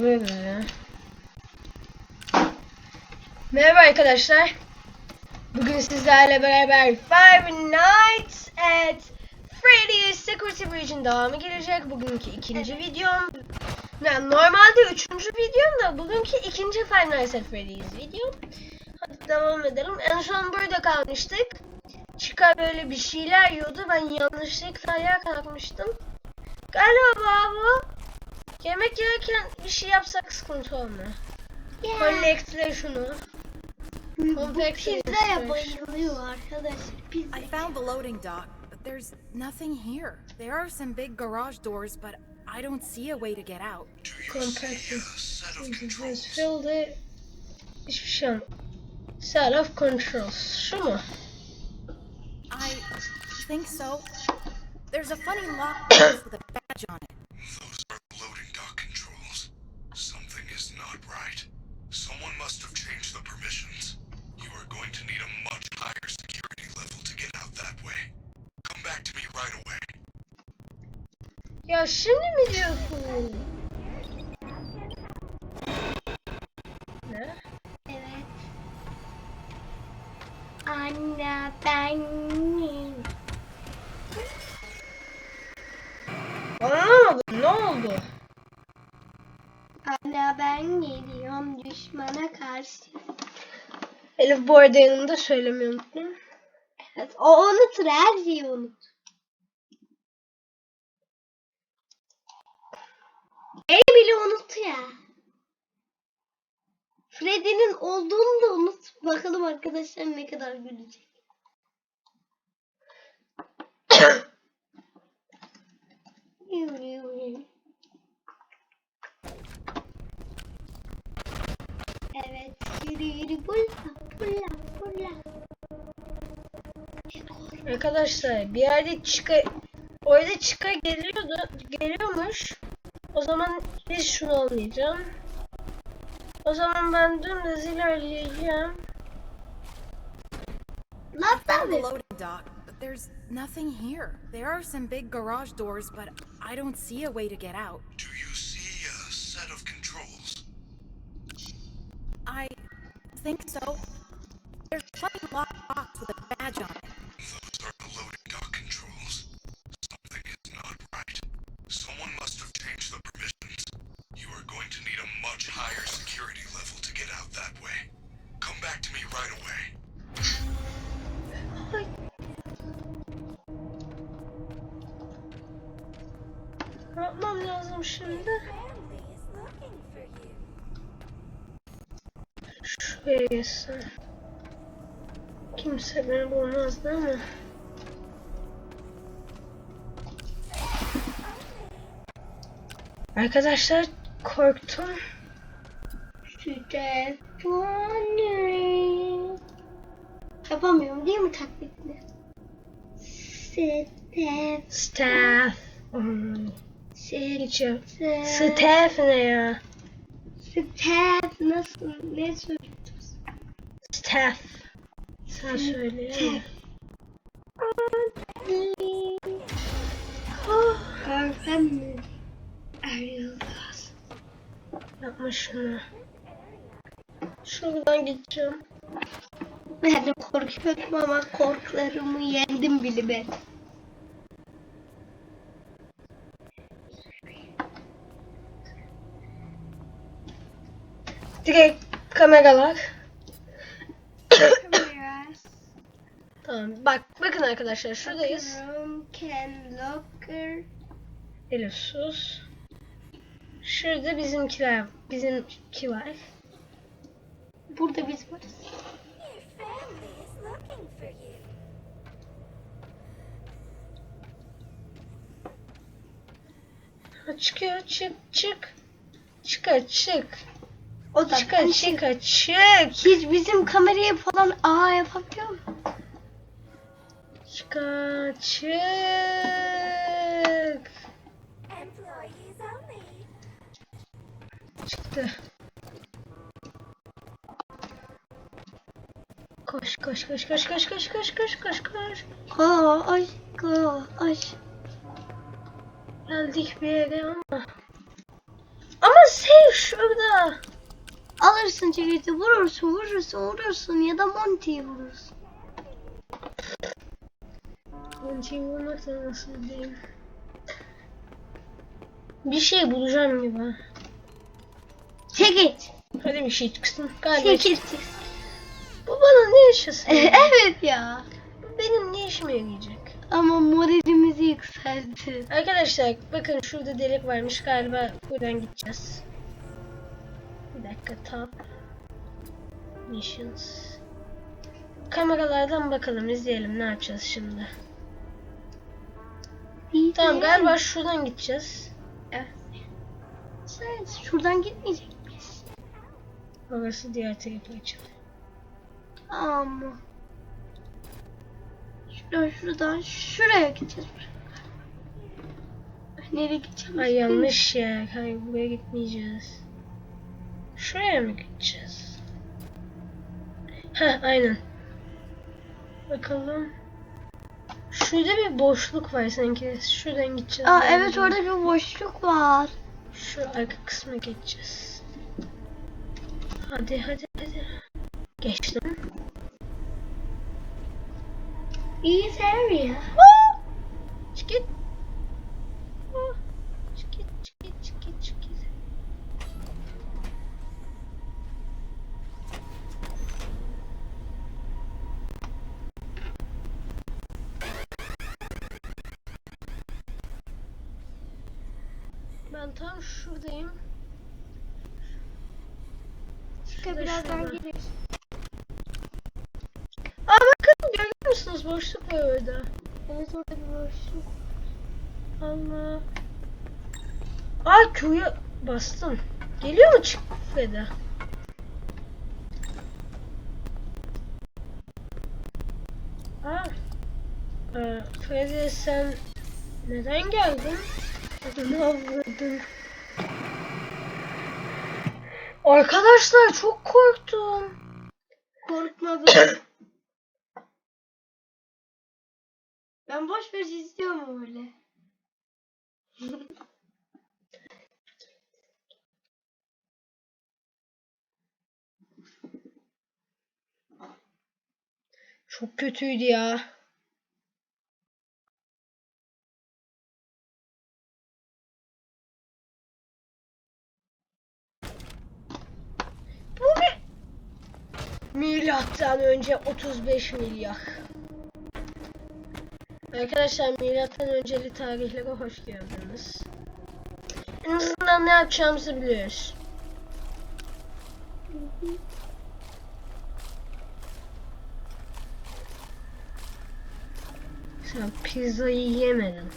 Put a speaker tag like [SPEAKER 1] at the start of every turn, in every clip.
[SPEAKER 1] böyle ya. Merhaba arkadaşlar. Bugün sizlerle beraber Five Nights at Freddy's Security Breach'in devamı gelecek. Bugünkü ikinci videom. Yani normalde üçüncü videom da bugünkü ikinci Five Nights at Freddy's videom. Hadi devam edelim. En son burada kalmıştık. Chica böyle bir şeyler yiyordu. Ben yanlışlıkla ayağa kalkmıştım. Galiba bu yemek yerken bir şey yapsak sıkıntı olmuyor. Connectle şunu.
[SPEAKER 2] Bu pizzaya bayılıyor arkadaşlar. Pizza.
[SPEAKER 3] I found the loading dock, but there's nothing here. There are some big garage doors, but I don't see a way to get out.
[SPEAKER 1] Compact has filled it. Hiçbir şey yok. Set of controls. Şu mu?
[SPEAKER 3] I think so. There's a funny lock with a badge on it.
[SPEAKER 4] Loading dock controls. Something is not right. Someone must have changed the permissions. You are going to need a much higher security level to get out that way. Come back to me right away.
[SPEAKER 2] Karşı.
[SPEAKER 1] Elif bu arada yanımda söylemeyi unuttum.
[SPEAKER 2] Evet, o unutur her şeyi unut. Beni bile unut ya. Freddy'nin olduğunu da unut. Bakalım arkadaşlar ne kadar gülecek. Evet, yürü yürü bulla bulla bulla.
[SPEAKER 1] Arkadaşlar bir yerde çıka orada çıka geliyordu geliyormuş. O zaman hiç şunu almayacağım. O zaman ben dümdüz ilerleyeceğim.
[SPEAKER 3] Loading dock, but there's nothing here. There are some big garage doors, but I don't see a way to get out.
[SPEAKER 4] Do you
[SPEAKER 3] think so. There's a funny lockbox with a badge on it.
[SPEAKER 4] Those are the loading dock controls. Something is not right. Someone must have changed the permissions. You are going to need a much higher security level to get out that way. Come back to me right away.
[SPEAKER 1] Ne yapmam lazım şimdi? buraya geçsin. Kimse beni bulmaz değil? Arkadaşlar korktum.
[SPEAKER 2] Yapamıyorum değil mi taklitini?
[SPEAKER 1] Steph. Steph.
[SPEAKER 2] Steph.
[SPEAKER 1] Steph ne ya?
[SPEAKER 2] Steph nasıl? Ne söylüyor?
[SPEAKER 1] Staff. Sen söyle.
[SPEAKER 2] Görsem mi? Ayrılmaz.
[SPEAKER 1] Yapma şunu. Şuradan gideceğim.
[SPEAKER 2] Ben de korkuyorum ama korkularımı yendim bile ben.
[SPEAKER 1] Direkt kameralar. Tamam bak bakın arkadaşlar şuradayız. Elif sus. Şurada bizimkiler bizimki var.
[SPEAKER 2] Burada biz varız.
[SPEAKER 1] Çıkıyor çık çık. Çıka çık.
[SPEAKER 2] O da
[SPEAKER 1] Çıka çık.
[SPEAKER 2] Hiç bizim kamerayı falan aa yapabiliyor mu?
[SPEAKER 1] Çıka çık. Çıktı. Koş koş koş koş koş koş koş koş koş koş.
[SPEAKER 2] Koş koş.
[SPEAKER 1] Geldik bir yere ama. Ama şey şu
[SPEAKER 2] vurursun çekici vurursun vurursun vurursun ya da Monty'yi vurursun.
[SPEAKER 1] Monty'yi vurmak da nasıl diyeyim. Bir şey bulacağım gibi.
[SPEAKER 2] Çekiç.
[SPEAKER 1] Hadi bir şey çıksın. Galiba
[SPEAKER 2] Çekiç.
[SPEAKER 1] bu bana ne yaşasın?
[SPEAKER 2] evet ya.
[SPEAKER 1] Bu benim ne işime yarayacak?
[SPEAKER 2] Ama moralimizi yükseltti.
[SPEAKER 1] Arkadaşlar bakın şurada delik varmış galiba buradan gideceğiz. Bir dakika tab. Missions. Kameralardan bakalım izleyelim ne yapacağız şimdi. Tamam galiba şuradan gideceğiz.
[SPEAKER 2] Sen şuradan gitmeyecek miyiz?
[SPEAKER 1] Orası diğer tarafa açık.
[SPEAKER 2] Ama. Şuradan şuradan şuraya gideceğiz. Nereye gideceğim?
[SPEAKER 1] Ay yanlış yer. Hayır buraya gitmeyeceğiz. Şuraya mı gideceğiz? Heh aynen. Bakalım. Şurada bir boşluk var sanki. Şuradan gideceğiz.
[SPEAKER 2] Aa evet orada bir boşluk var.
[SPEAKER 1] Şu arka kısma geçeceğiz. Hadi hadi hadi. Geçtim.
[SPEAKER 2] İyi area.
[SPEAKER 1] Allah. Aa Q'ya bastım. Geliyor mu çık Feda? Aa. Ee, Freddy sen neden geldin? Ne avradın? Arkadaşlar çok korktum.
[SPEAKER 2] Korkmadım. ben boş ver izliyorum öyle.
[SPEAKER 1] Çok kötüydü ya. Bu ne? Milattan önce 35 milyar. Arkadaşlar milattan önceli tarihlere hoş geldiniz. En azından ne yapacağımızı biliyoruz. Sen pizzayı yemedin.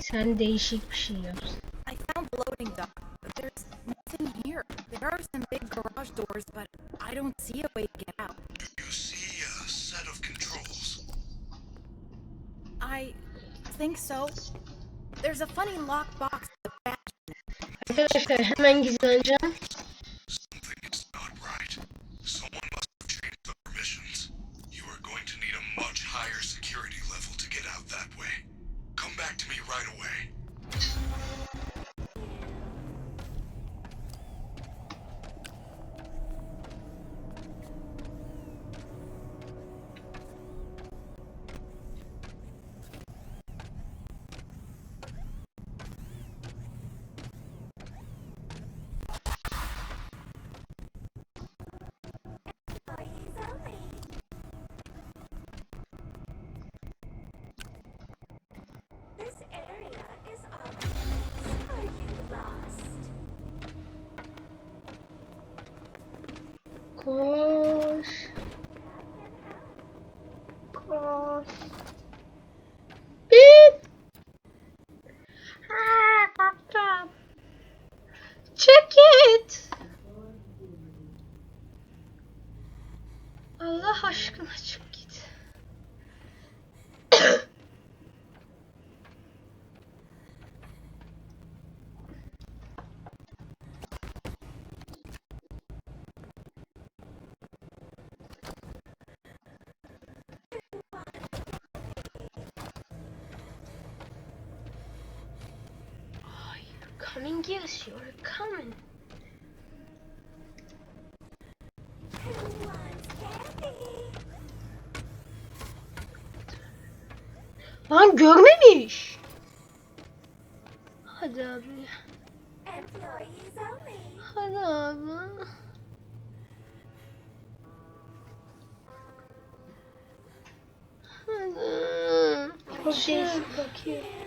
[SPEAKER 1] Sen değişik bir şey yaptın.
[SPEAKER 3] I found the loading dock, there's nothing here. There are some big garage doors, but I don't see a way to get out.
[SPEAKER 4] You see a set of.
[SPEAKER 3] I think so. There's a funny locked box at the back.
[SPEAKER 1] Arkadaşlar hemen gizleneceğim.
[SPEAKER 4] Something is not right. Someone must have changed the permissions. You are going to need a much higher security level to get out that way. Come back to me right away.
[SPEAKER 1] Come and give us your coming. Lan görmemiş. Hadi abi. Hadi abi. Hadi.
[SPEAKER 2] Çok değişik bakıyor.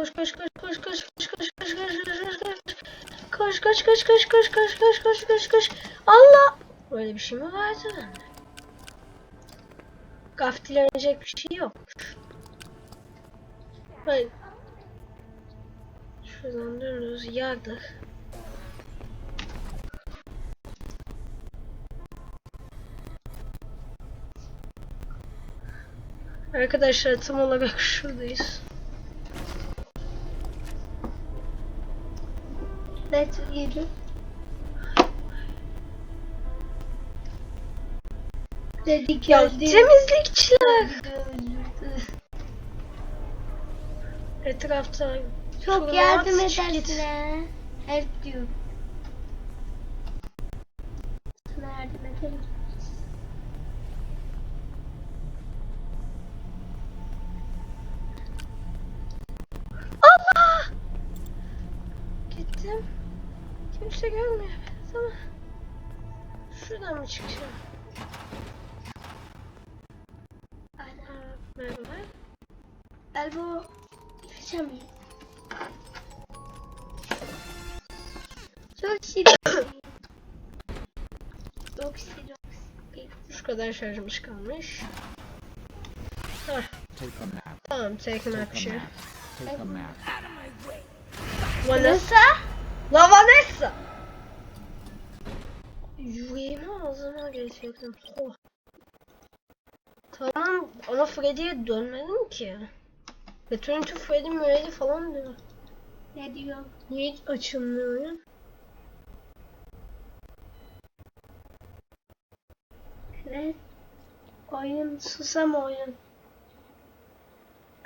[SPEAKER 1] Koş koş koş koş koş koş koş koş koş koş koş koş. Koş koş koş koş koş koş koş koş. Allah! Böyle bir şey mi vardı? Gaftilenecek bir şey yok. Hayır. Şuradan dönüyoruz. Yardık. Arkadaşlar tam olarak şuradayız.
[SPEAKER 2] Net yedim.
[SPEAKER 1] Dedi
[SPEAKER 2] geldi.
[SPEAKER 1] Temizlikçiler. Etrafta.
[SPEAKER 2] Çok yardım edersin. Her diyor. Galiba geçemeyiz. Çok şirin. Şirin.
[SPEAKER 1] Şu kadar şarjımız kalmış. Hah,
[SPEAKER 5] Take a map.
[SPEAKER 1] tamam take
[SPEAKER 5] a
[SPEAKER 1] şey.
[SPEAKER 5] map. Take a map.
[SPEAKER 1] Vanessa. La Vanessa! Yüreğimi ağzıma getirdim. Oh. Tamam ama Freddy'ye dönmedim ki. Return to Freddy Murray falan diyor.
[SPEAKER 2] Ne diyor?
[SPEAKER 1] Niye hiç açılmıyor oyun?
[SPEAKER 2] Ne? Oyun susam oyun.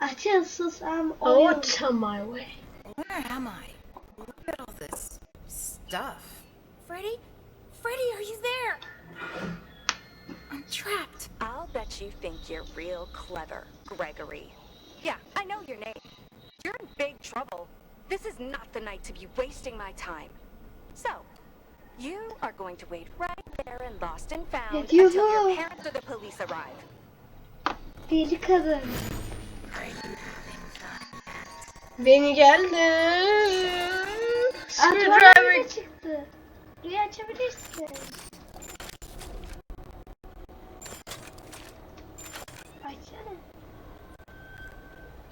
[SPEAKER 2] Açın susam oyun.
[SPEAKER 1] Out of my way.
[SPEAKER 3] Where am I? Look at all this stuff. Freddy? Freddy, are you there? I'm trapped.
[SPEAKER 6] I'll bet you think you're real clever, Gregory. Yeah, I know your name. You're in big trouble. This is not the night to be wasting my time. So, you are going to wait right there and lost and found
[SPEAKER 2] Ne
[SPEAKER 6] until
[SPEAKER 2] diyor
[SPEAKER 6] your parents or the police arrive.
[SPEAKER 2] Deli kadın.
[SPEAKER 1] Beni geldi.
[SPEAKER 2] Atlar
[SPEAKER 1] Screwdriver.
[SPEAKER 2] çıktı. Burayı açabilirsin.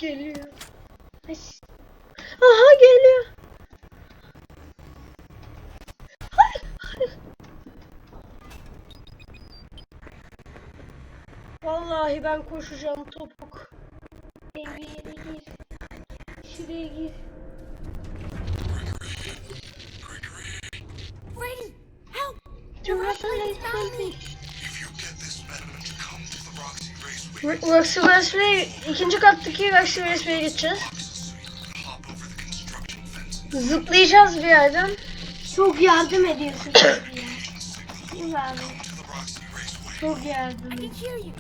[SPEAKER 1] Geliyor.
[SPEAKER 2] Aç.
[SPEAKER 1] Aha geliyor. Hayır, hayır. Vallahi ben koşacağım topuk.
[SPEAKER 2] Bir yere
[SPEAKER 1] Workshop resmi ikinci kattaki workshop resmiye gideceğiz. Zıplayacağız bir yerden.
[SPEAKER 2] Çok yardım ediyorsun. Güzel abi. Çok yardım ediyorsun.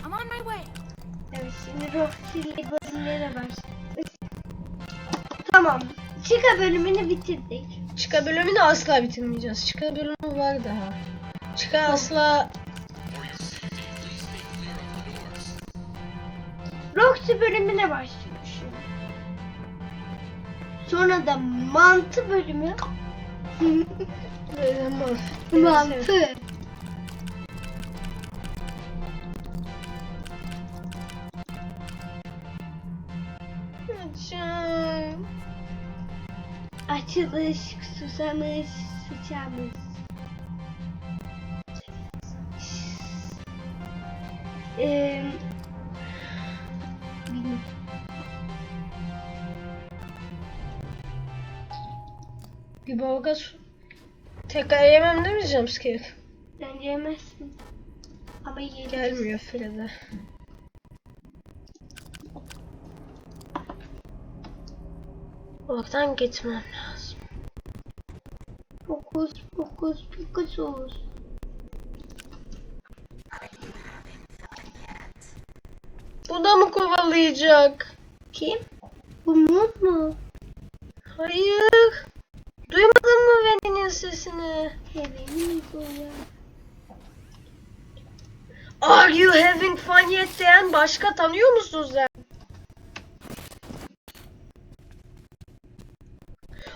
[SPEAKER 2] Evet şimdi Roxy'yle bölümlere başlıyoruz. Tamam. Chica bölümünü bitirdik.
[SPEAKER 1] Chica bölümünü asla bitirmeyeceğiz. Chica bölümü var daha. Chica asla
[SPEAKER 2] Roxy bölümüne başlıyoruz. Sonra da mantı bölümü. Mantı. Açılış, susamış, sıçamış. Eee...
[SPEAKER 1] Su. Tekrar yemem değil mi jumpscare?
[SPEAKER 2] Sen yemezsin. Ama yedim.
[SPEAKER 1] Gelmiyor Fred'e. Oradan gitmem lazım.
[SPEAKER 2] Fokus fokus fokus.
[SPEAKER 1] Bu da mı kovalayacak?
[SPEAKER 2] Kim? Bu mum mu?
[SPEAKER 1] Hayır. Duymadın mı Veni'nin sesini? Are you having fun yet diyen başka tanıyor musun sen?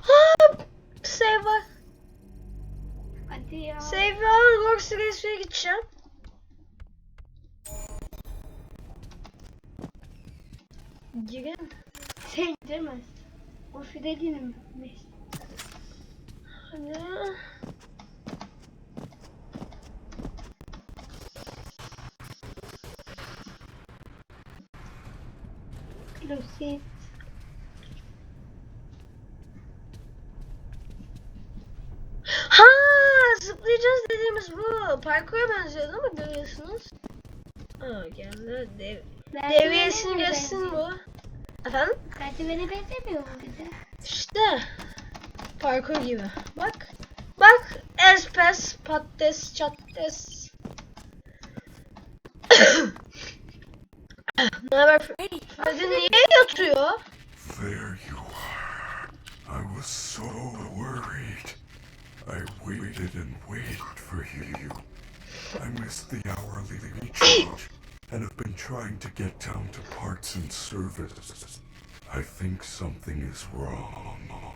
[SPEAKER 1] Ha, save var.
[SPEAKER 2] Hadi ya.
[SPEAKER 1] Var. Roxy Race'e gideceğim. Girin.
[SPEAKER 2] Sen demez. O Freddy'nin mi?
[SPEAKER 1] Hadi.
[SPEAKER 2] Lucy.
[SPEAKER 1] Ha, zıplayacağız dediğimiz bu. Parkura benziyor değil mi? Görüyorsunuz. Aa geldi. Dev Deviyesini geçsin bu. Efendim?
[SPEAKER 2] Merdivene benzemiyor mu bize?
[SPEAKER 1] İşte. Parkur gibi. Bak. Bak. Espes, patates, çattes. ne haber?
[SPEAKER 3] Freddy,
[SPEAKER 1] Hadi niye yatıyor?
[SPEAKER 4] There you are. I was so worried. I waited and waited for you. I missed the hourly recharge and have been trying to get down to parts and service. I think something is wrong.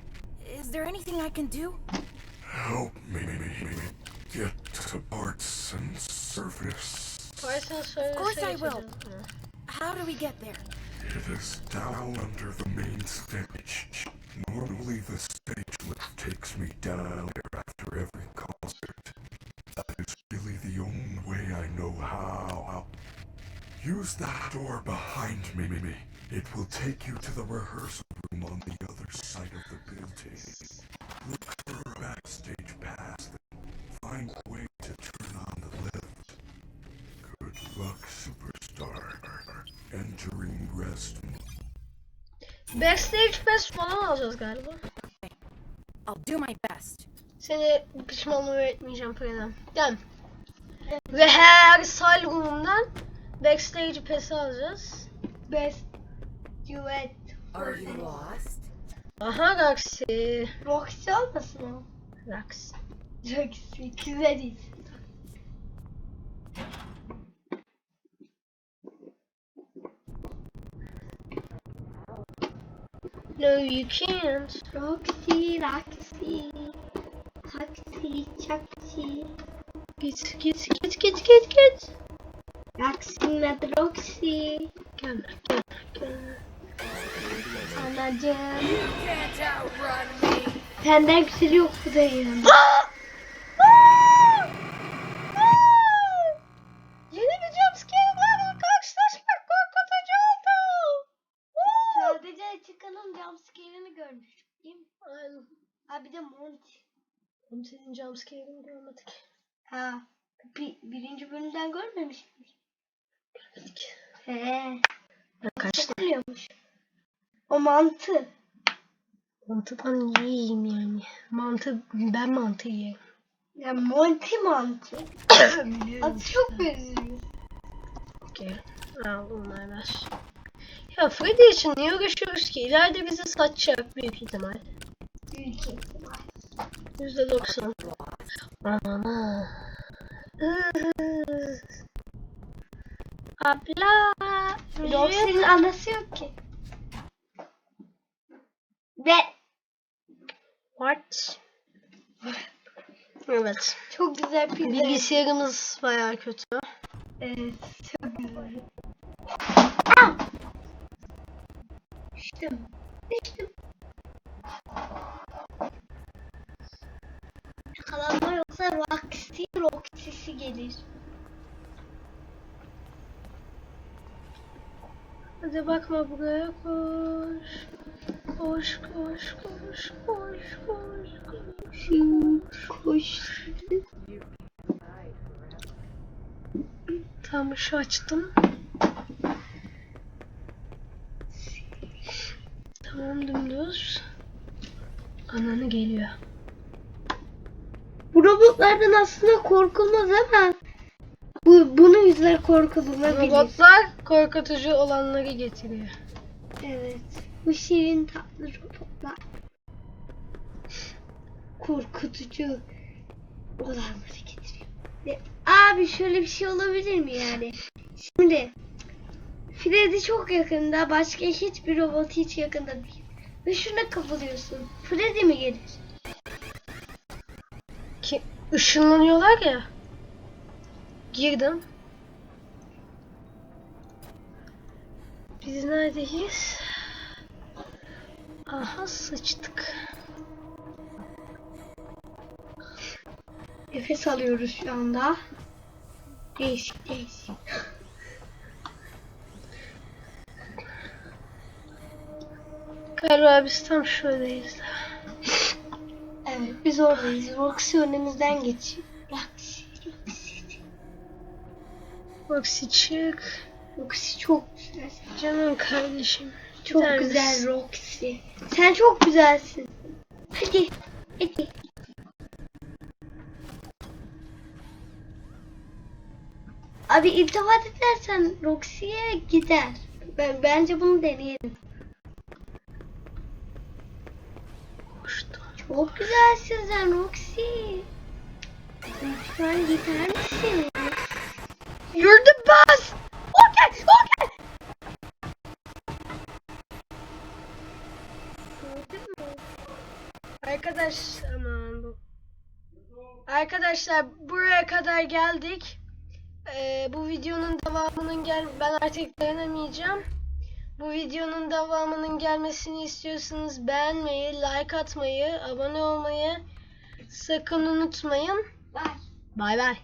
[SPEAKER 3] Is there anything I can do?
[SPEAKER 4] Help me get to parts and service.
[SPEAKER 1] Parson söyle.
[SPEAKER 3] Of course I will. How do we get there?
[SPEAKER 4] It is down under the main stage. Normally the stage lift takes me down there after every concert. That is really the only way I know how. Use that door behind me. It will take you to the rehearsal room on the other side of the luck, superstar. Entering rest
[SPEAKER 1] Backstage pass falan alacağız galiba.
[SPEAKER 3] I'll do my best.
[SPEAKER 1] Seni pişman etmeyeceğim Fredan. Gel. Ve her salonundan backstage pass alacağız.
[SPEAKER 2] Best duet.
[SPEAKER 3] Are you lost?
[SPEAKER 1] Aha Roxy.
[SPEAKER 2] Roxy olmasın o?
[SPEAKER 1] Roxy.
[SPEAKER 2] Roxy. Güzel
[SPEAKER 1] No you can't.
[SPEAKER 2] Roxy, Roxy. Taksi, çaksi.
[SPEAKER 1] Git git git git git git.
[SPEAKER 2] Roxy'nin adı Roxy.
[SPEAKER 1] Gel gel gel.
[SPEAKER 2] Anacığım. Senden güzeli yok bu da yanında. Ha. Bir, birinci bölümden görmemiş miyiz?
[SPEAKER 1] Görmedik.
[SPEAKER 2] He.
[SPEAKER 1] Ben kaçtım.
[SPEAKER 2] O mantı.
[SPEAKER 1] Mantıdan yiyeyim yani. Mantı, ben mantı yerim.
[SPEAKER 2] Ya Monty mantı. Adı çok benziyor.
[SPEAKER 1] Gel. Al onlar ver. Ya Freddy için niye uğraşıyoruz ki? İleride bizi satacak büyük ihtimal.
[SPEAKER 2] Büyük ihtimal.
[SPEAKER 1] Yüzde doksan. Ana. Abla.
[SPEAKER 2] Roxy'nin anası yok ki. Ve
[SPEAKER 1] What? Evet.
[SPEAKER 2] çok güzel pizza.
[SPEAKER 1] Bilgisayarımız bayağı kötü.
[SPEAKER 2] Evet, çok güzel. Aa! Düştüm. Düştüm. Yakalanma yoksa Roxy Roxy'si gelir.
[SPEAKER 1] Hadi bakma buraya koş. Koş koş koş koş koş koş.
[SPEAKER 2] Koş.
[SPEAKER 1] Tam şu açtım. Tamam dümdüz. Ananı geliyor.
[SPEAKER 2] Bu robotlardan aslında korkulmaz ama bu bunun yüzünden korkulabilir.
[SPEAKER 1] Robotlar korkutucu olanları getiriyor.
[SPEAKER 2] Evet. Bu şirin tatlı robotlar. Korkutucu olanları getiriyor. Ve, abi şöyle bir şey olabilir mi yani? Şimdi Freddy çok yakında, başka hiçbir robot hiç yakında değil. Ve şuna kapılıyorsun. Freddy mi gelir?
[SPEAKER 1] Işınlanıyorlar ya. Girdim. Biz neredeyiz? Aha sıçtık.
[SPEAKER 2] Nefes alıyoruz şu anda. Değişik değişik.
[SPEAKER 1] Galiba biz tam şöyleyiz.
[SPEAKER 2] Evet biz oradayız. Roxy önümüzden geçiyor. Roxy, Roxy.
[SPEAKER 1] Roxy çık.
[SPEAKER 2] Roxy çok güzel.
[SPEAKER 1] Canım kardeşim.
[SPEAKER 2] Çok güzel
[SPEAKER 1] misin?
[SPEAKER 2] Roxy. Sen çok güzelsin. Hadi. Hadi. Abi iltifat edersen Roxy'ye gider. Ben, bence bunu deneyelim.
[SPEAKER 1] Koştum.
[SPEAKER 2] Çok güzelsin sen Roxy. Lütfen gider misin?
[SPEAKER 1] You're the best! Okay, okay! Arkadaş aman bu. Arkadaşlar buraya kadar geldik. Ee, bu videonun devamının gel ben artık dayanamayacağım. Bu videonun devamının gelmesini istiyorsanız beğenmeyi, like atmayı, abone olmayı sakın unutmayın.
[SPEAKER 2] Var.
[SPEAKER 1] Bay bay.